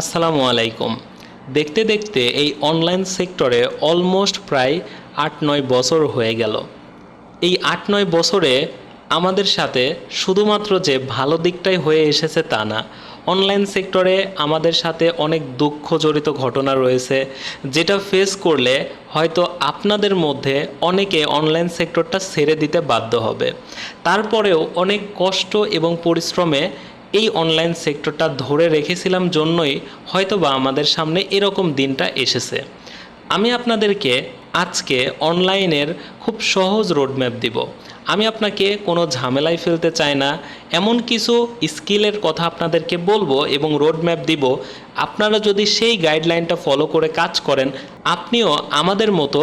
আসসালামু আলাইকুম। দেখতে দেখতে এই অনলাইন সেক্টরে অলমোস্ট প্রায় আট নয় বছর হয়ে গেল। এই আট নয় বছরে আমাদের সাথে শুধুমাত্র যে ভালো দিকটাই হয়ে এসেছে তা না, অনলাইন সেক্টরে আমাদের সাথে অনেক দুঃখ জড়িত ঘটনা রয়েছে, যেটা ফেস করলে হয়তো আপনাদের মধ্যে অনেকে অনলাইন সেক্টরটা ছেড়ে দিতে বাধ্য হবে। তারপরেও অনেক কষ্ট এবং পরিশ্রমে এই অনলাইন সেক্টরটা ধরে রেখেছিলাম জন্যই হয়তোবা আমাদের সামনে এরকম দিনটা এসেছে। আমি আপনাদেরকে আজকে অনলাইনের খুব সহজ রোডম্যাপ দিব। আমি আপনাকে কোনো ঝামেলায় ফেলতে চাই না, এমন কিছু স্কিলের কথা আপনাদেরকে বলব এবং রোডম্যাপ দিব। আপনারা যদি সেই গাইডলাইনটা ফলো করে কাজ করেন, আপনিও আমাদের মতো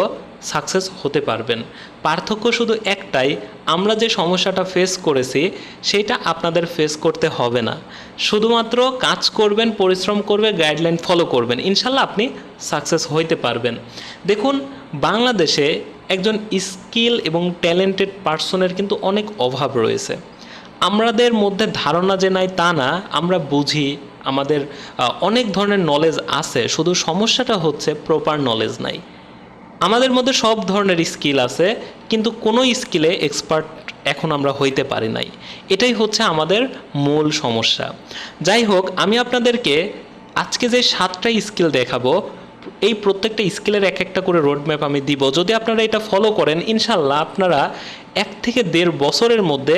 সাকসেস হতে পারবেন। পার্থক্য শুধু একটাই, আমরা যে সমস্যাটা ফেস করেছি, সেটা আপনাদের ফেস করতে হবে না। শুধুমাত্র কাজ করবেন, পরিশ্রম করবে গাইডলাইন ফলো করবেন। ইনশাল্লাহ আপনি সাকসেস হইতে পারবেন। দেখুন, বাংলাদেশে একজন স্কিল এবং ট্যালেন্টেড পার্সনের কিন্তু অনেক অভাব রয়েছে। আমাদের মধ্যে ধারণা যে নাই তা না, আমরা বুঝি, আমাদের অনেক ধরনের নলেজ আছে। শুধু সমস্যাটা হচ্ছে প্রপার নলেজ নাই। আমাদের মধ্যে সব ধরনের স্কিল আছে, কিন্তু কোনো স্কিলে এক্সপার্ট এখন আমরা হইতে পারি নাই। এটাই হচ্ছে আমাদের মূল সমস্যা। যাই হোক, আমি আপনাদেরকে আজকে যে সাতটা স্কিল দেখাবো, এই প্রত্যেকটা স্কিলের এক একটা করে রোডম্যাপ আমি দিব। যদি আপনারা এটা ফলো করেন ইনশাল্লাহ আপনারা এক থেকে দেড় বছরের মধ্যে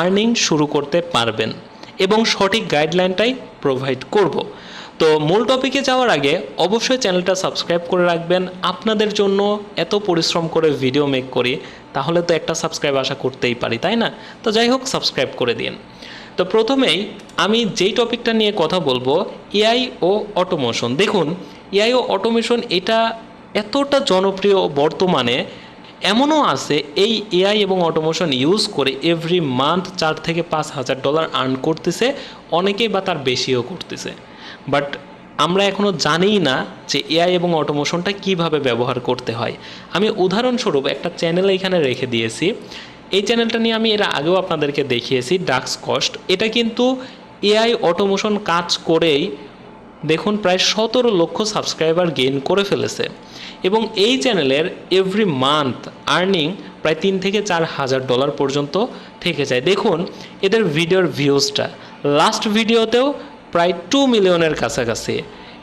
আর্নিং শুরু করতে পারবেন এবং সঠিক গাইডলাইনটাই প্রোভাইড করব। তো মূল টপিকে যাওয়ার আগে অবশ্যই চ্যানেলটা সাবস্ক্রাইব করে রাখবেন। আপনাদের জন্য এত পরিশ্রম করে ভিডিও মেক করি, তাহলে তো একটা সাবস্ক্রাইব আশা করতেই পারি, তাই না? তো যাই হোক সাবস্ক্রাইব করে দিন। তো প্রথমেই আমি যেই টপিকটা নিয়ে কথা বলব এআই ও অটোমোশন দেখুন এআই ও অটোমেশন এটা এতটা জনপ্রিয় বর্তমানে, এমনও আছে, এই এআই এবং অটোমেশন ইউজ করে এভরি মান্থ চার থেকে পাঁচ হাজার ডলার আর্ন করতেছে, অনেকেই বা তার বেশিও করতেছে। বাট আমরা এখনও জানিই না যে এআই এবং অটোমেশনটা কীভাবে ব্যবহার করতে হয়। আমি উদাহরণস্বরূপ একটা চ্যানেল এখানে রেখে দিয়েছি। এই চ্যানেলটা নিয়ে আমি এর আগেও আপনাদেরকে দেখিয়েছি ডাক্স কস্ট এটা কিন্তু এআই অটোমেশন কাজ করেই দেখুন প্রায় সতেরো লক্ষ সাবস্ক্রাইবার গেইন করে ফেলেছে। এবং এই চ্যানেলের এভরি মান্থ আর্নিং প্রায় তিন থেকে চার হাজার ডলার পর্যন্ত থেকে যায়। দেখুন, এদের ভিডিওর ভিউজটা লাস্ট ভিডিওতেও প্রায় টু মিলিয়নের কাছাকাছি।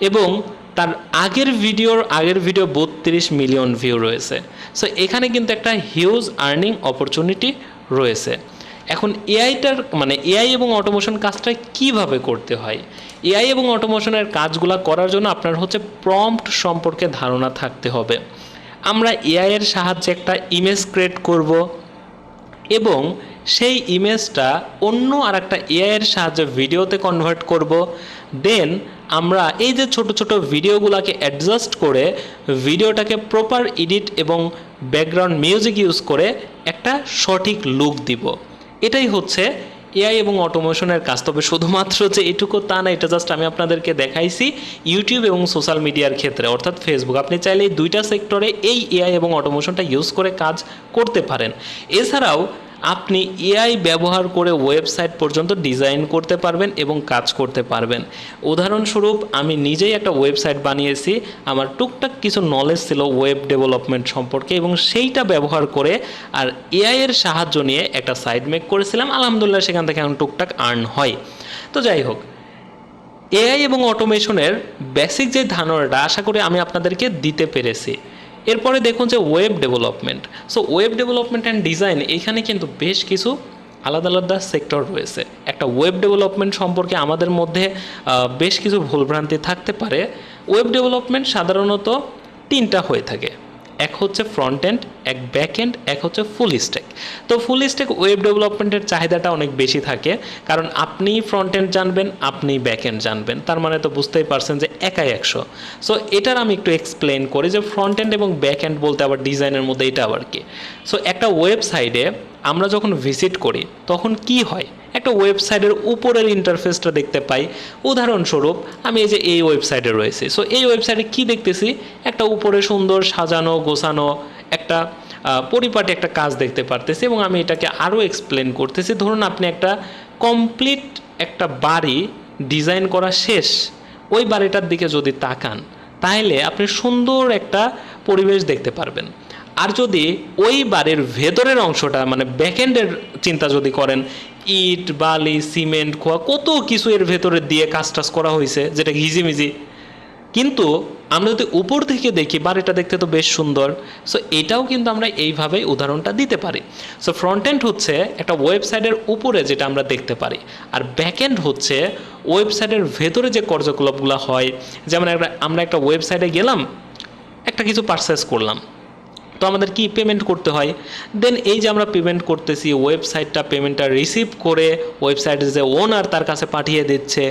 এবং তার আগের ভিডিওর, আগের ভিডিও বত্রিশ মিলিয়ন ভিউ রয়েছে। সো এখানে কিন্তু একটা হিউজ আর্নিং অপরচুনিটি রয়েছে। এখন এআইটার মানে এআই এবং অটোমেশন কাজটা কীভাবে করতে হয়? এআই এবং অটোমেশনের কাজগুলো করার জন্য আপনার হচ্ছে প্রম্পট সম্পর্কে ধারণা থাকতে হবে। আমরা এআই এর সাহায্যে একটা ইমেজ ক্রিয়েট করব। এবং সেই ইমেজটা অন্য আর একটা এআইয়ের সাহায্যে ভিডিওতে কনভার্ট করব। দেন আমরা এই যে ছোট ছোট ভিডিওগুলোকে অ্যাডজাস্ট করে ভিডিওটাকে প্রপার এডিট এবং ব্যাকগ্রাউন্ড মিউজিক ইউজ করে একটা সঠিক লুক দিব। এটাই হচ্ছে এআই এবং অটোমেশনের কাজ। তবে শুধুমাত্র যে এটুকু তা না, এটা জাস্ট আমি আপনাদেরকে দেখাইছি ইউটিউব এবং সোশ্যাল মিডিয়ার ক্ষেত্রে, অর্থাৎ ফেসবুক আপনি চাইলে দুইটা সেক্টরে এই এআই এবং অটোমেশনটা ইউজ করে কাজ করতে পারেন। এছাড়াও আপনি এআই ব্যবহার করে ওয়েবসাইট পর্যন্ত ডিজাইন করতে পারবেন এবং কাজ করতে পারবেন। উদাহরণস্বরূপ, আমি নিজেই একটা ওয়েবসাইট বানিয়েছি, আমার টুকটাক কিছু নলেজ ছিল ওয়েব ডেভেলপমেন্ট সম্পর্কে এবং সেইটা ব্যবহার করে আর এআই এর সাহায্য নিয়ে একটা সাইট মেক করেছিলাম। আলহামদুলিল্লাহ, সেখান থেকে এখন টুকটাক আর্ন হয়। তো যাই হোক এআই এবং অটোমেশনের বেসিক যে ধারণাটা, আশা করি আমি আপনাদেরকে দিতে পেরেছি। এরপরে দেখুন যে web development so web development and design এখানে কিন্তু বেশ কিছু আলাদা আলাদা সেক্টর রয়েছে। একটা ওয়েব ডেভেলপমেন্ট সম্পর্কে আমাদের মধ্যে বেশ কিছু ভুলভ্রান্তি থাকতে পারে। ওয়েব ডেভেলপমেন্ট সাধারণত তিনটা হয়ে থাকে। এক হচ্ছে ফ্রন্ট এন্ড এক ব্যাক এন্ড এক হচ্ছে ফুল স্ট্যাক তো ফুল স্টেক ওয়েব ডেভেলপমেন্টের চাহিদাটা অনেক বেশি থাকে, কারণ আপনি ফ্রন্ট এন্ড জানবেন, আপনি ব্যাক এন্ড জানবেন। তার মানে তো বুঝতেই পারছেন যে একাই একশো। সো এটার আমি একটু এক্সপ্লেন করি যে ফ্রন্ট এন্ড এবং ব্যাক এন্ড বলতে আবার ডিজাইনের মধ্যে এটা আবার কি? সো একটা ওয়েবসাইটে আমরা যখন ভিজিট করি, তখন কি হয়? একটা ওয়েবসাইটের উপরের ইন্টারফেসটা দেখতে পাই। উদাহরণস্বরূপ, আমি এই যে এই ওয়েবসাইটে রয়েছে। সো এই ওয়েবসাইটে কি দেখতেছি? একটা উপরে সুন্দর সাজানো, গোছানো একটা পরিপাটি একটা কাজ দেখতে পারতেছি এবং আমি এটাকে আরও এক্সপ্লেন করতেছি। ধরুন, আপনি একটা কমপ্লিট একটা বাড়ি ডিজাইন করা শেষ। ওই বাড়িটার দিকে যদি তাকান, তাহলে আপনি সুন্দর একটা পরিবেশ দেখতে পারবেন। আর যদি ওই বাড়ির ভেতরের অংশটা মানে ব্যাকএন্ডের চিন্তা যদি করেন, ইট, বালি, সিমেন্ট, খোয়া, কত কিছু এর ভেতরে দিয়ে কাজ টাজ করা হয়েছে যেটা ঘিজিমিজি কিন্তু আমরা যদি উপর থেকে দেখি, বাড়িটা দেখতে তো বেশ সুন্দর সো এটাও কিন্তু আমরা এইভাবেই উদাহরণটা দিতে পারি। সো ফ্রন্ট এন্ড হচ্ছে একটা ওয়েবসাইটের উপরে যেটা আমরা দেখতে পারি, আর ব্যাক এন্ড হচ্ছে ওয়েবসাইটের ভেতরে যে কার্যকলাপগুলো হয়, যেমন একটা, আমরা একটা ওয়েবসাইটে গেলাম, একটা কিছু পারচেস করলাম। তো আমাদের কি পেমেন্ট করতে হয়? দেন এই যে আমরা পেমেন্ট করতেছি ওয়েবসাইটটা পেমেন্টটা রিসিভ করে ওয়েবসাইটের যে ওনার তার কাছে পাঠিয়ে দিচ্ছে,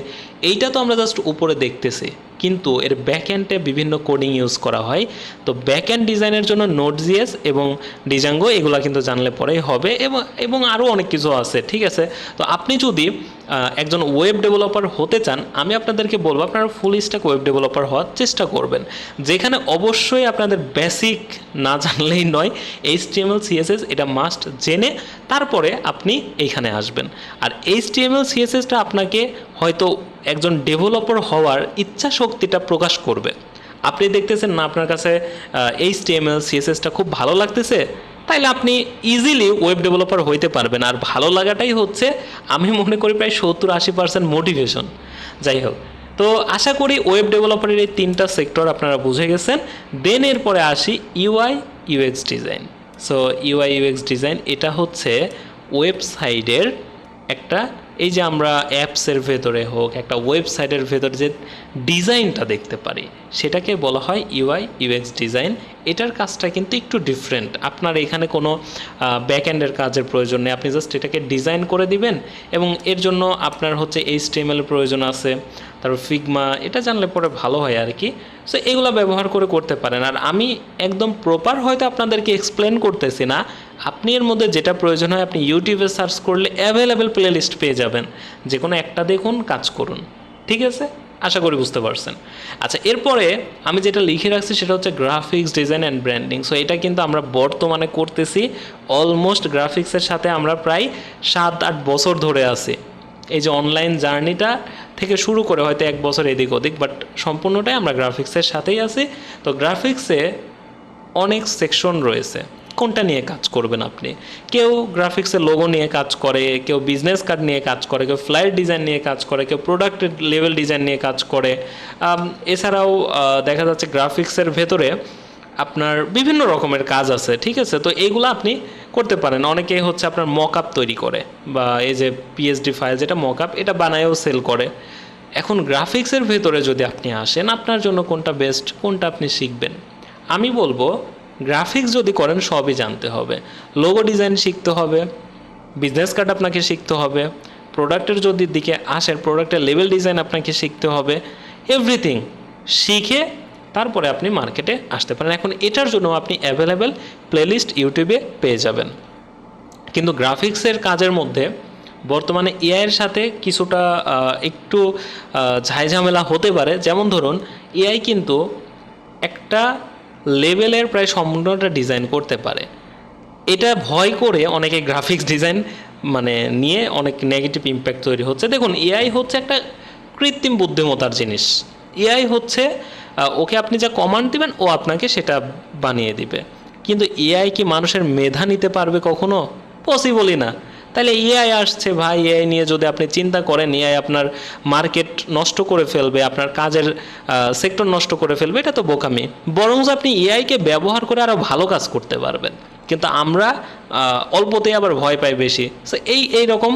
এইটা তো আমরা জাস্ট উপরে দেখতেছি। কিন্তু এর ব্যাকএন্ডে বিভিন্ন কোডিং ইউজ করা হয়। তো ব্যাকএন্ড ডিজাইনের জন্য নোট জিএস এবং ডিজাঙ্গো এগুলো কিন্তু জানলে পরেই হবে এবং এবং আরও অনেক কিছু আছে, ঠিক আছে? তো আপনি যদি একজন ওয়েব ডেভেলপার হতে চান, আমি আপনাদেরকে বলব আপনারা ফুল স্ট্যাক ওয়েব ডেভেলপার হওয়ার চেষ্টা করবেন। যেখানে অবশ্যই আপনাদের বেসিক না জানলেই নয় এইচ টিএমএল সিএসএস এটা মাস্ট জেনে তারপরে আপনি এইখানে আসবেন। আর এইচ টিএমএল সিএসএসটা আপনাকে হয়তো একজন ডেভেলপার হওয়ার ইচ্ছা শক্তিটা প্রকাশ করবে। আপনি দেখতেছেন না আপনার কাছে এইচ টিএমএল সিএসএসটা খুব ভালো লাগতেছে? তাইলে আপনি ইজিলি ওয়েব ডেভেলপার হইতে পারবেন। আর ভালো লাগাটাই হচ্ছে, আমি মনে করি প্রায় সত্তর আশি পার্সেন্ট মোটিভেশন যাই হোক, তো আশা করি ওয়েব ডেভেলপারের এই তিনটা সেক্টর আপনারা বুঝে গেছেন। দেন এরপরে আসি UI UX design so UI UX design এটা হচ্ছে ওয়েবসাইটের একটা, এই যে আমরা অ্যাপসের ভেতরে হোক, একটা ওয়েবসাইটের ভেতরে যে ডিজাইনটা দেখতে পারি। সেটাকে বলা হয় ইউআই, ইউএক্স ডিজাইন। এটার কাজটা কিন্তু একটু ডিফারেন্ট আপনার এখানে কোনো ব্যাক এন্ডের কাজের প্রয়োজন নেই। আপনি জাস্ট এটাকে ডিজাইন করে দিবেন এবং এর জন্য আপনার হচ্ছে এইচ টিএমএল প্রয়োজন আছে, তারপর ফিগমা এটা জানলে পরে ভালো হয় আর কি সো এগুলো ব্যবহার করে করতে পারেন। আর আমি একদম প্রপার হয়তো আপনাদেরকে এক্সপ্লেন করতেছি না। আপনি এর মধ্যে যেটা প্রয়োজন হয়, আপনি ইউটিউবে সার্চ করলে অ্যাভেলেবেল প্লে লিস্ট পেয়ে যাবেন। যে কোনো একটা দেখুন, কাজ করুন। ঠিক আছে? আশা করি বুঝতে পারছেন। আচ্ছা এরপরে আমি যেটা লিখে রাখছি সেটা হচ্ছে graphics design and branding so এটা কিন্তু আমরা বর্তমানে করতেছি অলমোস্ট গ্রাফিক্সের সাথে আমরা প্রায় সাত আট বছর ধরে আছি। এই যে অনলাইন জার্নিটা থেকে শুরু করে হয়তো এক বছর এদিক ওদিক বাট সম্পূর্ণটাই আমরা গ্রাফিক্সের সাথেই আছি। তো গ্রাফিক্সে অনেক সেকশন রয়েছে। কোনটা নিয়ে কাজ করবেন আপনি? কেউ গ্রাফিক্সের লোগো নিয়ে কাজ করে, কেউ বিজনেস কার্ড নিয়ে কাজ করে, কেউ ফ্লাইট ডিজাইন নিয়ে কাজ করে, কেউ প্রোডাক্টের লেভেল ডিজাইন নিয়ে কাজ করে। এছাড়াও দেখা যাচ্ছে গ্রাফিক্সের ভেতরে আপনার বিভিন্ন রকমের কাজ আছে, ঠিক আছে? তো এইগুলো আপনি করতে পারেন। অনেকে হচ্ছে আপনার মক আপ তৈরি করে বা এই যে পিএইচডি ফাইল যেটা মক আপ এটা বানায়ও সেল করে। এখন গ্রাফিক্সের ভেতরে যদি আপনি আসেন, আপনার জন্য কোনটা বেস্ট কোনটা আপনি শিখবেন? আমি বলব গ্রাফিক্স যদি করেন, সবই জানতে হবে। লোগো ডিজাইন শিখতে হবে বিজনেস কার্ড আপনাকে শিখতে হবে প্রোডাক্টের যদি দিকে আসেন প্রোডাক্টের লেভেল ডিজাইন আপনাকে শিখতে হবে এভরিথিং শিখে তারপরে আপনি মার্কেটে আসতে পারেন। এখন এটার জন্য আপনি অ্যাভেলেবেল প্লেলিস্ট ইউটিউবে পেয়ে যাবেন। কিন্তু গ্রাফিক্সের কাজের মধ্যে বর্তমানে এআইয়ের সাথে কিছুটা একটু ঝাইঝামেলা হতে পারে। যেমন ধরুন এআই কিন্তু একটা লেভেলের প্রায় সম্পূর্ণটা ডিজাইন করতে পারে। এটা ভয় করে অনেকে গ্রাফিক্স ডিজাইন মানে নিয়ে অনেক নেগেটিভ ইম্প্যাক্ট তৈরি হচ্ছে। দেখুন এআই হচ্ছে একটা কৃত্রিম বুদ্ধিমত্তার জিনিস। এআই হচ্ছে ওকে আপনি যা কমান্ড দিবেন, ও আপনাকে সেটা বানিয়ে দিবে। কিন্তু এআই কি মানুষের মেধা নিতে পারবে কখনো? পসিবলই না। তাহলে এআই আসছে ভাই এআই নিয়ে যদি আপনি চিন্তা করেন এআই আপনার মার্কেট নষ্ট করে ফেলবে, আপনার কাজের সেক্টর নষ্ট করে ফেলবে, এটা তো বোকামি। বরং আপনি এআইকে ব্যবহার করে আরও ভালো কাজ করতে পারবেন। কিন্তু আমরা অল্পতেই আবার ভয় পাই বেশি। এই এই রকম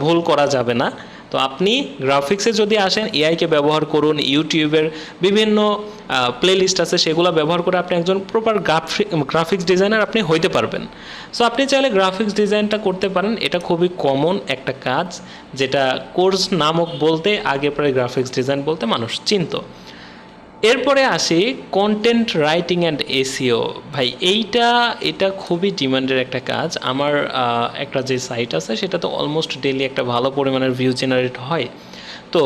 ভুল করা যাবে না। তো আপনি গ্রাফিক্সে যদি আসেন এআইকে ব্যবহার করুন ইউটিউবের বিভিন্ন প্লেলিস্ট আছে, সেগুলো ব্যবহার করে আপনি একজন প্রপার গ্রাফিক্স ডিজাইনার আপনি হইতে পারবেন। সো আপনি চাইলে গ্রাফিক্স ডিজাইনটা করতে পারেন। এটা খুবই কমন একটা কাজ, যেটা কোর্স নামক বলতে আগে প্রায় গ্রাফিক্স ডিজাইন বলতে মানুষ চিনতো। এরপরে আসি কন্টেন্ট রাইটিং অ্যান্ড এসিও ভাই, এইটা, এটা খুবই ডিমান্ডের একটা কাজ। আমার একটা যে সাইট আছে, সেটা তো অলমোস্ট ডেলি একটা ভালো পরিমাণের ভিউ জেনারেট হয়। তো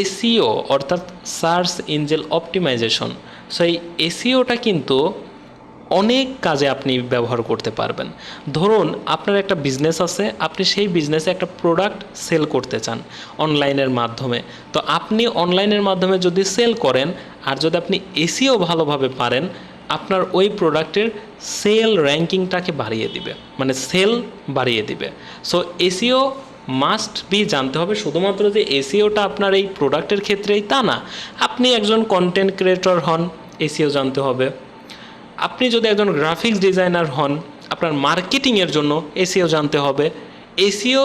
এসিও অর্থাৎ সার্চ ইঞ্জেল অপটিমাইজেশন সো এই এসিওটা কিন্তু অনেক কাজে আপনি ব্যবহার করতে পারবেন। ধরুন, আপনার একটা বিজনেস আছে, আপনি সেই বিজনেসে একটা প্রোডাক্ট সেল করতে চান অনলাইনের মাধ্যমে। তো আপনি অনলাইনের মাধ্যমে যদি সেল করেন, আর যদি আপনি এসিও ভালোভাবে পারেন, আপনার ওই প্রোডাক্টের সেল র্যাঙ্কিংটাকে বাড়িয়ে দিবে। মানে সেল বাড়িয়ে দিবে। সো এসিও মাস্ট বি জানতে হবে, শুধুমাত্র যে এসিওটা আপনার এই প্রোডাক্টের ক্ষেত্রেই তা না। আপনি একজন কন্টেন্ট ক্রিয়েটর হন এসিও জানতে হবে। আপনি যদি একজন গ্রাফিক্স ডিজাইনার হন, আপনার মার্কেটিংয়ের জন্য এসিও জানতে হবে। এসিও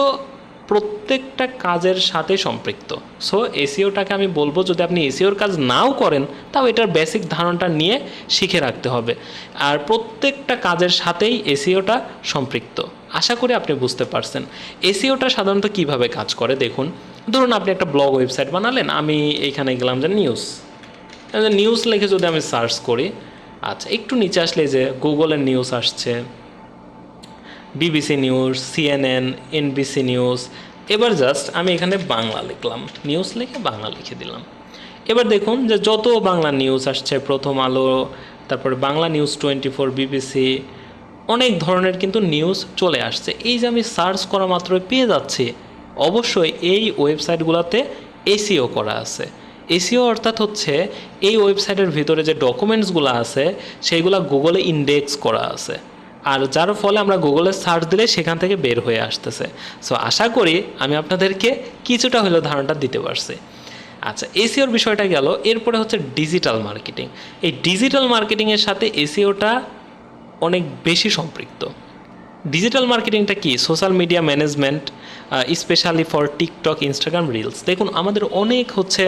প্রত্যেকটা কাজের সাথে সম্পৃক্ত। সো এসিওটাকে আমি বলব, যদি আপনি এসিওর কাজ নাও করেন, তাও এটার বেসিক ধারণাটা নিয়ে শিখে রাখতে হবে। আর প্রত্যেকটা কাজের সাথেই এসিওটা সম্পৃক্ত। আশা করি আপনি বুঝতে পারছেন। এসিওটা সাধারণত কীভাবে কাজ করে, দেখুন। ধরুন আপনি একটা ব্লগ ওয়েবসাইট বানালেন, আমি এইখানে গেলাম যে নিউজ নিউজ লিখে যদি আমি সার্চ করি আচ্ছা একটু নিচে আসলে যে গুগলের নিউজ আসছে, BBC news CNN NBC news এবার জাস্ট আমি এখানে বাংলা লিখলাম নিউজ লিখে বাংলা লিখে দিলাম। এবার দেখুন যে যত বাংলা নিউজ আসছে, প্রথম আলো, তারপরে Bangla news twenty four BBC অনেক ধরনের কিন্তু নিউজ চলে আসছে। এই যে আমি সার্চ করা মাত্রই পেয়ে যাচ্ছি, অবশ্যই এই ওয়েবসাইটগুলোতে এসিও করা আছে। এসিও অর্থাৎ হচ্ছে এই ওয়েবসাইটের ভিতরে যে ডকুমেন্টসগুলো আছে, সেইগুলো গুগলে ইন্ডেক্স করা আছে। আর যার ফলে আমরা গুগলে সার্চ দিলে সেখান থেকে বের হয়ে আসতেছে। সো আশা করি আমি আপনাদেরকে কিছুটা হলেও ধারণাটা দিতে পারছি। আচ্ছা এসিওর বিষয়টা গেল, এরপরে হচ্ছে ডিজিটাল মার্কেটিং এই ডিজিটাল মার্কেটিংয়ের সাথে এসিওটা অনেক বেশি সম্পৃক্ত। ডিজিটাল মার্কেটিংটা কি? Social media management specially for TikTok Instagram reels দেখুন, আমাদের অনেক হচ্ছে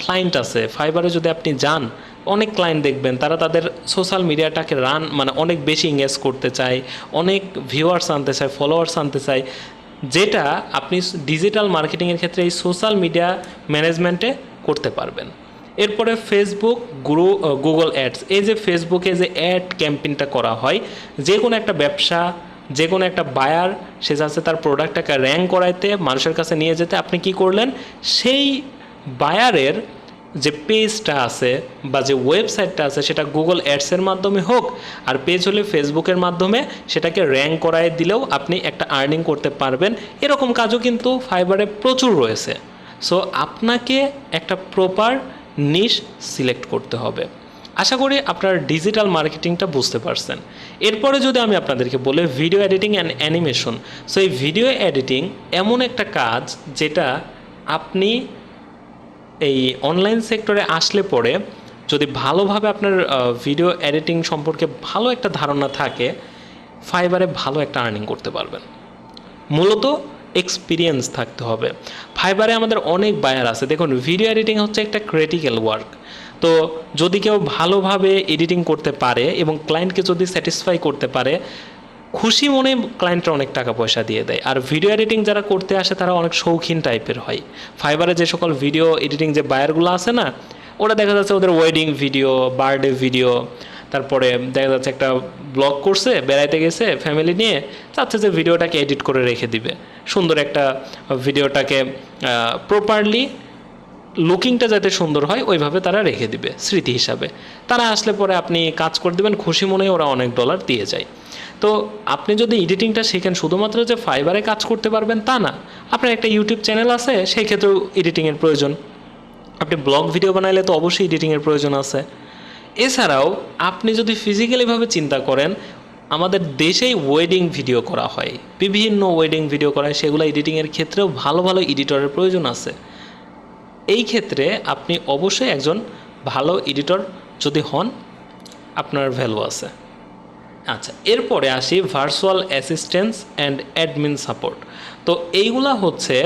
ক্লায়েন্ট আছে। ফাইবারে যদি আপনি যান, অনেক ক্লায়েন্ট দেখবেন, তারা তাদের সোশ্যাল মিডিয়াটাকে রান মানে অনেক বেশি ইংগেজ করতে চায়, অনেক ভিউয়ার্স আনতে চায় ফলোয়ার্স আনতে চায়। যেটা আপনি ডিজিটাল মার্কেটিংয়ের ক্ষেত্রে এই সোশ্যাল মিডিয়া ম্যানেজমেন্টে করতে পারবেন। এরপরে ফেসবুক গ্রো গুগল অ্যাডস এই যে ফেসবুকে যে অ্যাড ক্যাম্পেইনটা করা হয় যে কোনো একটা ব্যবসা যে কোনো একটা বায়ার সে যাচ্ছে তার প্রোডাক্টটাকে র্যাঙ্ক করাইতে, মানুষের কাছে নিয়ে যেতে আপনি কি করলেন? সেই বায়ারের যে পেজটা আছে বা যে ওয়েবসাইটটা আছে, সেটা গুগল অ্যাডসের মাধ্যমে হোক, আর পেজ হলে ফেসবুকের মাধ্যমে সেটাকে র্যাঙ্ক করায় দিলেও আপনি একটা আর্নিং করতে পারবেন। এরকম কাজও কিন্তু ফাইবারে প্রচুর রয়েছে। সো আপনাকে একটা প্রপার নিশ সিলেক্ট করতে হবে। আশা করি আপনার ডিজিটাল মার্কেটিংটা বুঝতে পারছেন। এরপরে যদি আমি আপনাদেরকে বলে video editing and animation so এই ভিডিও এডিটিং এমন একটা কাজ যেটা আপনি এই অনলাইন সেক্টরে আসলে পরে যদি ভালোভাবে আপনার ভিডিও এডিটিং সম্পর্কে ভালো একটা ধারণা থাকে ফাইবারে ভালো একটা আর্নিং করতে পারবেন। মূলত এক্সপিরিয়েন্স থাকতে হবে। ফাইবারে আমাদের অনেক বায়ার আছে। দেখুন ভিডিও এডিটিং হচ্ছে একটা ক্রিটিক্যাল ওয়ার্ক তো যদি কেউ ভালোভাবে এডিটিং করতে পারে এবং ক্লায়েন্টকে যদি স্যাটিসফাই করতে পারে, খুশি মনে ক্লায়েন্টরা অনেক টাকা পয়সা দিয়ে দেয়। আর ভিডিও এডিটিং যারা করতে আসে, তারা অনেক শৌখিন টাইপের হয়। ফাইবারে যে সকল ভিডিও এডিটিং যে বায়ারগুলো আছে না, ওরা দেখা যাচ্ছে ওদের ওয়েডিং ভিডিও বার্থডে ভিডিও তারপরে দেখা যাচ্ছে একটা ব্লগ করছে, বেড়াইতে গেছে ফ্যামিলি নিয়ে, চাচ্ছে যে ভিডিওটাকে এডিট করে রেখে দিবে। সুন্দর একটা ভিডিওটাকে প্রপারলি লুকিংটা যাতে সুন্দর হয়, ওইভাবে তারা রেখে দিবে, স্মৃতি হিসাবে। তারা আসলে পরে আপনি কাজ করে দেবেন, খুশি মনে ওরা অনেক ডলার দিয়ে যায়। তো আপনি যদি এডিটিংটা শেখেন, শুধুমাত্র যে ফাইবারে কাজ করতে পারবেন তা না, আপনার একটা ইউটিউব চ্যানেল আছে, সেই ক্ষেত্রেও এডিটিংয়ের প্রয়োজন। আপনি ব্লগ ভিডিও বানাইলে তো অবশ্যই এডিটিংয়ের প্রয়োজন আছে। এছাড়াও আপনি যদি ফিজিক্যালিভাবে চিন্তা করেন, আমাদের দেশেই ওয়েডিং ভিডিও করা হয়। বিভিন্ন ওয়েডিং ভিডিও করা হয়, সেগুলো এডিটিংয়ের ক্ষেত্রেও ভালো ভালো এডিটরের প্রয়োজন আছে। এই ক্ষেত্রে আপনি অবশ্যই একজন ভালো এডিটর যদি হন, আপনার ভ্যালু আছে। আচ্ছা এরপরে আসি virtual assistance and admin support তো এইগুলা হচ্ছে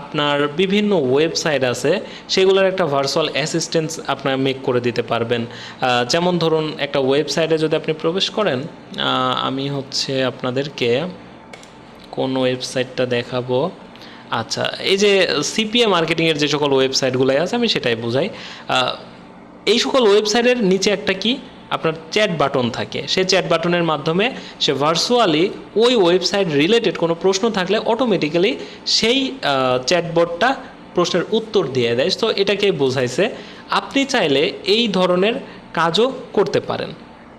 আপনার বিভিন্ন ওয়েবসাইট আছে, সেগুলোর একটা ভার্চুয়াল অ্যাসিস্ট্যান্স আপনার মেক করে দিতে পারবেন। যেমন ধরুন, একটা ওয়েবসাইটে যদি আপনি প্রবেশ করেন আমি হচ্ছে আপনাদেরকে কোন ওয়েবসাইটটা দেখাবো। আচ্ছা এই যে সিপিএ মার্কেটিংয়ের যে সকল ওয়েবসাইটগুলো আছে, আমি সেটাই বোঝাই। এই সকল ওয়েবসাইটের নিচে একটা কি? আপনার চ্যাট বাটন থাকে। সেই চ্যাট বাটনের মাধ্যমে সে ভার্চুয়ালি ওই ওয়েবসাইট রিলেটেড কোনো প্রশ্ন থাকলে অটোমেটিক্যালি সেই চ্যাটবটটা প্রশ্নের উত্তর দিয়ে দেয়। তো এটাকে বোঝাইছে, আপনি চাইলে এই ধরনের কাজও করতে পারেন।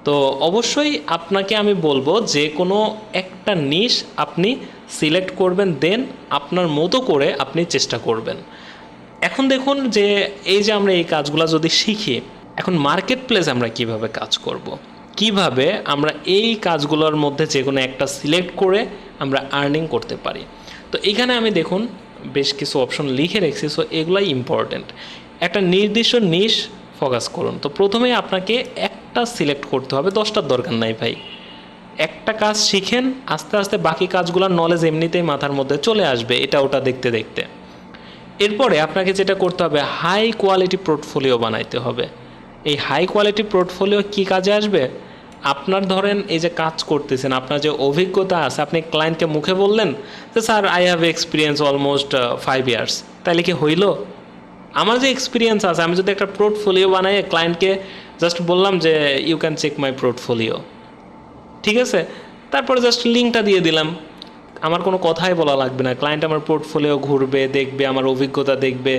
তো অবশ্যই আপনাকে আমি বলব, যে কোনো একটা নিশ আপনি সিলেক্ট করবেন দেন আপনার মতো করে আপনি চেষ্টা করবেন। এখন দেখুন যে এই যে আমরা এই কাজগুলো যদি শিখি এখন মার্কেট প্লেস আমরা কীভাবে কাজ করব। কীভাবে আমরা এই কাজগুলোর মধ্যে যে কোনো একটা সিলেক্ট করে আমরা আর্নিং করতে পারি? তো এখানে আমি দেখুন, বেশ কিছু অপশন লিখে রেখেছি সো এগুলাই ইম্পর্ট্যান্ট একটা নির্দিষ্ট নিশ ফোকাস করুন। তো প্রথমে আপনাকে একটা সিলেক্ট করতে হবে, দশটার দরকার নাই ভাই। একটা কাজ শিখেন, আস্তে আস্তে বাকি কাজগুলোর নলেজ এমনিতেই মাথার মধ্যে চলে আসবে, এটা ওটা দেখতে দেখতে। এরপরে আপনাকে যেটা করতে হবে হাই কোয়ালিটি পোর্টফোলিও বানাইতে হবে। এই হাই কোয়ালিটি পোর্টফোলিও কি কাজে আসবে? আপনার ধরেন এই যে কাজ করতেছেন, আপনার যে অভিজ্ঞতা আছে, আপনি ক্লায়েন্টকে মুখে বললেন যে, sir I have experience almost five years তাহলে কি হইল? আমার যে এক্সপিরিয়েন্স আছে, আমি যদি একটা পোর্টফোলিও বানাই ক্লায়েন্টকে জাস্ট বললাম যে you can check my portfolio ঠিক আছে? তারপরে জাস্ট লিঙ্কটা দিয়ে দিলাম। আমার কোনো কথাই বলা লাগবে না। ক্লায়েন্ট আমার পোর্টফোলিও ঘুরবে, দেখবে, আমার অভিজ্ঞতা দেখবে।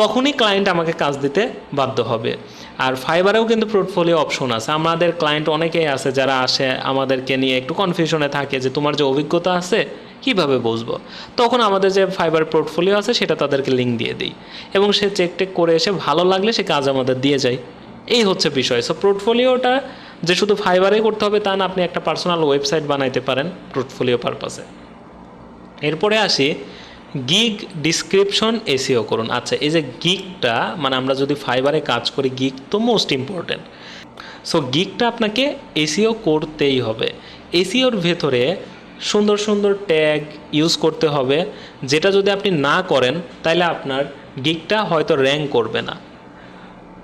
তখনই ক্লায়েন্ট আমাকে কাজ দিতে বাধ্য হবে। আর ফাইবারেও কিন্তু পোর্টফোলিও অপশন আছে। আমাদের ক্লায়েন্ট অনেকেই আছে যারা আসে, আমাদেরকে নিয়ে একটু কনফিউশনে থাকে যে তোমার যে অভিজ্ঞতা আছে, কীভাবে বুঝব? তখন আমাদের যে ফাইবার পোর্টফোলিও আছে, সেটা তাদেরকে লিঙ্ক দিয়ে দিই। এবং সে চেক টেক করে এসে ভালো লাগলে সে কাজ আমাদের দিয়ে যায়। এই হচ্ছে বিষয়। সো পোর্টফোলিওটা যে শুধু ফাইবারেই করতে হবে, তা না, আপনি একটা পার্সোনাল ওয়েবসাইট বানাইতে পারেন পোর্টফোলিও পারপাসে এরপরে আসি গিগ ডিসক্রিপশন এসিও করুন। আচ্ছা এই যে গিগটা মানে আমরা যদি ফাইবারে কাজ করি গিগ তো মোস্ট ইম্পর্ট্যান্ট সো গিগটা আপনাকে এসিও করতেই হবে। এসিওর ভেতরে সুন্দর সুন্দর ট্যাগ ইউজ করতে হবে। যেটা যদি আপনি না করেন তাহলে আপনার গিগটা হয়তো র্যাঙ্ক করবে না।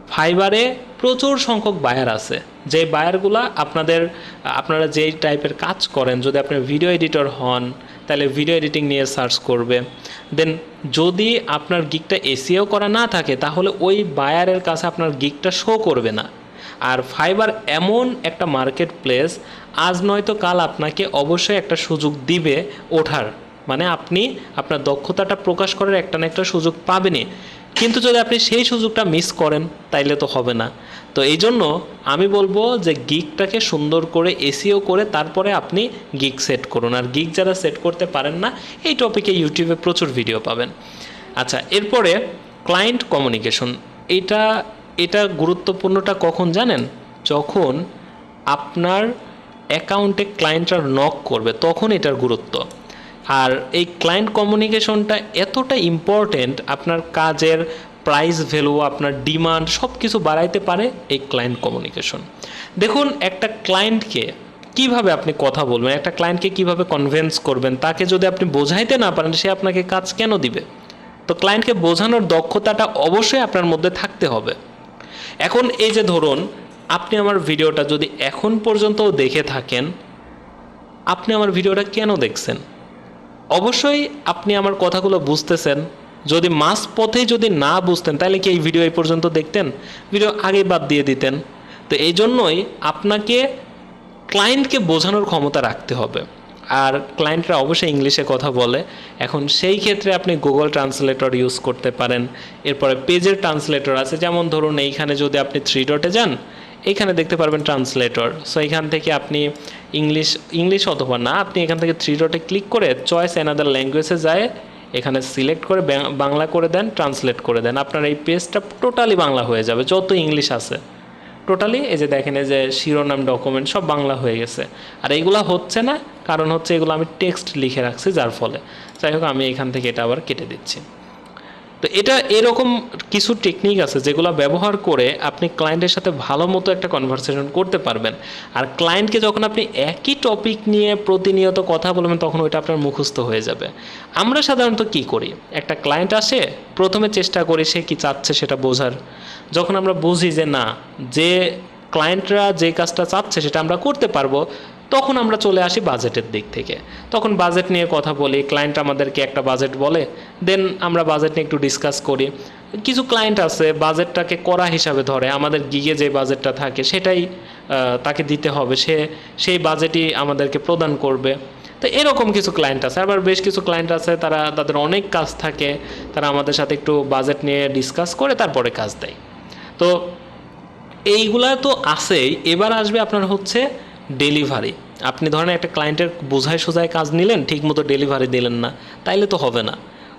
ফাইবারে প্রচুর সংখ্যক বায়ার আছে। যে বায়ারগুলা আপনাদের, আপনারা যেই টাইপের কাজ করেন, যদি আপনি ভিডিও এডিটর হন তাহলে ভিডিও এডিটিং নিয়ে সার্চ করবে। দেন যদি আপনার গিকটা এসিও করা না থাকে, তাহলে ওই বায়ারের কাছে আপনার গিকটা শো করবে না। আর ফাইবার এমন একটা মার্কেট প্লেস আজ নয়তো কাল আপনাকে অবশ্যই একটা সুযোগ দিবে ওঠার। মানে আপনি আপনার দক্ষতাটা প্রকাশ করার একটা না একটা সুযোগ পাবেনই। কিন্তু যদি আপনি সেই সুযোগটা মিস করেন, তাইলে তো হবে না। তো এই জন্য আমি বলব যে গিকটাকে সুন্দর করে এসিও করে তারপরে আপনি গিক সেট করুন। আর গিক যারা সেট করতে পারেন না, এই টপিকে ইউটিউবে প্রচুর ভিডিও পাবেন। আচ্ছা এরপরে ক্লায়েন্ট কমিউনিকেশন এটা এটা গুরুত্বপূর্ণটা কখন জানেন? যখন আপনার অ্যাকাউন্টে ক্লায়েন্টরা নক করবে, তখন এটার গুরুত্ব। আর এই ক্লায়েন্ট কমিউনিকেশনটা এতটা ইম্পর্টেন্ট আপনার কাজের প্রাইস ভ্যালু আপনার ডিমান্ড সব কিছু বাড়াইতে পারে এই ক্লায়েন্ট কমিউনিকেশন দেখুন, একটা ক্লায়েন্টকে কীভাবে আপনি কথা বলবেন, একটা ক্লায়েন্টকে কীভাবে কনভিন্স করবেন, তাকে যদি আপনি বোঝাইতে না পারেন, সে আপনাকে কাজ কেন দিবে? তো ক্লায়েন্টকে বোঝানোর দক্ষতাটা অবশ্যই আপনার মধ্যে থাকতে হবে। এখন এই যে ধরুন, আপনি আমার ভিডিওটা যদি এখন পর্যন্তও দেখে থাকেন, আপনি আমার ভিডিওটা কেন দেখছেন? অবশ্যই আপনি আমার কথাগুলো বুঝতেছেন। যদি মাস পথে যদি না বুঝতেন, তাহলে কি এই ভিডিও এই পর্যন্ত দেখতেন? ভিডিও আগে বাদ দিয়ে দিতেন। তো এই জন্যই আপনাকে ক্লায়েন্টকে বোঝানোর ক্ষমতা রাখতে হবে। আর ক্লায়েন্টরা অবশ্যই ইংলিশে কথা বলে। এখন সেই ক্ষেত্রে আপনি গুগল ট্রান্সলেটর ইউজ করতে পারেন। এরপরে পেজের ট্রান্সলেটর আছে। যেমন ধরুন, এইখানে যদি আপনি থ্রি ডটে যান এইখানে দেখতে পারবেন ট্রান্সলেটর সো এখান থেকে আপনি ইংলিশ ইংলিশ অথবা না, আপনি এখান থেকে থ্রি ডটে ক্লিক করে চয়েস অ্যানাদার ল্যাঙ্গুয়েজে যায়, এখানে সিলেক্ট করে বাংলা করে দেন ট্রান্সলেট করে দেন। আপনার এই পেজটা টোটালি বাংলা হয়ে যাবে, যত ইংলিশ আছে। টোটালি এই যে দেখেন, এই যে শিরোনাম ডকুমেন্ট সব বাংলা হয়ে গেছে। আর এইগুলা হচ্ছে না, কারণ হচ্ছে এগুলো আমি টেক্সট লিখে রাখছি, যার ফলে। যাই হোক, আমি এখান থেকে এটা আবার কেটে দিচ্ছি। তো এটা এরকম কিছু টেকনিক আছে যেগুলো ব্যবহার করে আপনি ক্লায়েন্টের সাথে ভালো মতো একটা কনভারসেশন করতে পারবেন। আর ক্লায়েন্টকে যখন আপনি একই টপিক নিয়ে প্রতিনিয়ত কথা বলবেন, তখন ওইটা আপনার মুখস্থ হয়ে যাবে। আমরা সাধারণত কি করি? একটা ক্লায়েন্ট আসে, প্রথমে চেষ্টা করি সে কি চাচ্ছে সেটা বোঝার। যখন আমরা বুঝি যে না, যে ক্লায়েন্টরা যে কাজটা চাচ্ছে সেটা আমরা করতে পারব তখন আমরা চলে আসি বাজেটের দিক থেকে। তখন বাজেট নিয়ে কথা বলি ক্লায়েন্ট আমাদেরকে একটা বাজেট বলে দেন আমরা বাজেট নিয়ে একটু ডিসকাস করি। কিছু ক্লায়েন্ট আছে, বাজেটটাকে করা হিসাবে ধরে, আমাদের গিগে যে বাজেটটা থাকে, সেটাই তাকে দিতে হবে। সে, সেই বাজেটই আমাদেরকে প্রদান করবে। তো এরকম কিছু ক্লায়েন্ট আছে। আবার বেশ কিছু ক্লায়েন্ট আছে, তারা, তাদের অনেক কাজ থাকে, তারা আমাদের সাথে একটু বাজেট নিয়ে ডিসকাস করে, তারপরে কাজ দেয়। তো এইগুলা তো আছেই। এবার আসবে আপনার হচ্ছে ডেলিভারি। আপনি ধরেন একটা ক্লায়েন্টের বোঝায় সোজায় কাজ নিলেন, ঠিকমতো ডেলিভারি দিলেন না, তাইলে তো হবে না।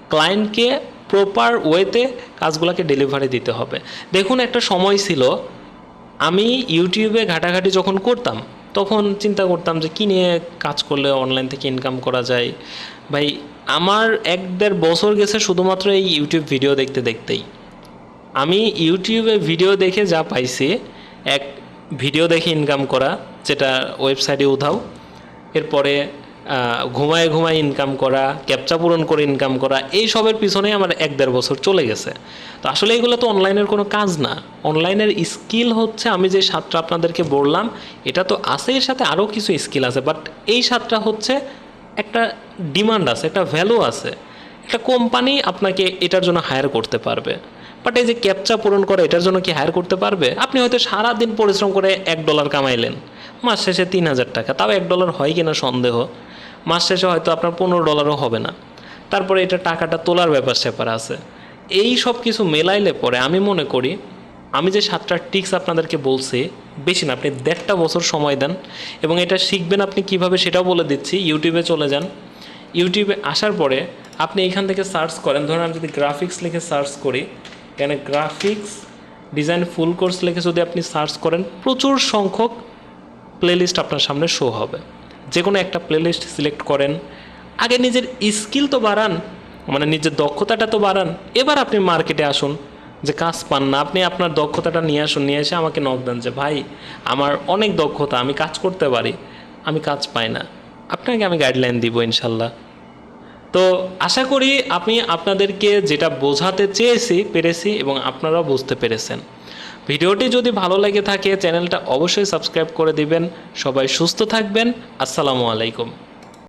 ক্লায়েন্টকে প্রপার ওয়েতে কাজগুলোকে ডেলিভারি দিতে হবে। দেখুন, একটা সময় ছিল, আমি ইউটিউবে ঘাটাঘাটি যখন করতাম, তখন চিন্তা করতাম যে, কী নিয়ে কাজ করলে অনলাইন থেকে ইনকাম করা যায়? ভাই, আমার এক দেড় বছর গেছে শুধুমাত্র এই ইউটিউব ভিডিও দেখতে দেখতেই। আমি ইউটিউবে ভিডিও দেখে যা পাইছি, এক ভিডিও দেখে ইনকাম করা যেটা ওয়েবসাইটে উধাও। এরপরে ঘুমায় ঘুমায় ইনকাম করা ক্যাপচা পূরণ করে ইনকাম করা, এই সবের পিছনেই আমার এক দেড় বছর চলে গেছে। তো আসলে এগুলো তো অনলাইনের কোনো কাজ না। অনলাইনের স্কিল হচ্ছে, আমি যে সাতটা আপনাদেরকে বললাম, এটা তো আছে, এর সাথে আরও কিছু স্কিল আছে বাট এই সাতটা হচ্ছে একটা ডিমান্ড আছে, একটা ভ্যালু আছে। একটা কোম্পানি আপনাকে এটার জন্য হায়ার করতে পারবে। বাট এই যে ক্যাপচা পূরণ করে, এটার জন্য কি হায়ার করতে পারবে? আপনি হয়তো সারা দিন পরিশ্রম করে এক ডলার কামাইলেন। মাস শেষে তিন হাজার টাকা। তাও এক ডলার হয় কিনা সন্দেহ। মাস শেষে হয়তো আপনার পনেরো ডলারও হবে না। তারপরে এটা টাকাটা তোলার ব্যাপার স্যাপার আছে। এই সব কিছু মেলাইলে পরে আমি মনে করি, আমি যে সাতটা টিক্স আপনাদেরকে বলছি, বেশি না, আপনি দেড়টা বছর সময় দেন। এবং এটা শিখবেন আপনি কীভাবে সেটাও বলে দিচ্ছি। ইউটিউবে চলে যান। ইউটিউবে আসার পরে আপনি এখান থেকে সার্চ করেন। ধরুন আমি যদি গ্রাফিক্স লিখে সার্চ করি এখানে গ্রাফিক্স ডিজাইন ফুল কোর্স লিখে যদি আপনি সার্চ করেন, প্রচুর সংখ্যক প্লেলিস্ট আপনার সামনে শো হবে। যে কোনো একটা প্লেলিস্ট সিলেক্ট করেন। আগে নিজের স্কিল তো বাড়ান মানে নিজের দক্ষতাটা তো বাড়ান। এবার আপনি মার্কেটে আসুন, যে কাজ পান না, আপনি আপনার দক্ষতাটা নিয়ে আসুন, নিয়ে এসে আমাকে নক দেন যে, ভাই, আমার অনেক দক্ষতা, আমি কাজ করতে পারি, আমি কাজ পাই না। আপনাকে আমি গাইডলাইন দিব ইনশাল্লাহ। তো আশা করি আমি আপনাদেরকে যেটা বোঝাতে চেয়েছি, পেরেছি এবং আপনারাও বুঝতে পেরেছেন। ভিডিওটি যদি ভালো লেগে থাকে, চ্যানেলটা অবশ্যই সাবস্ক্রাইব করে দিবেন। সবাই সুস্থ থাকবেন। আসসালামু আলাইকুম।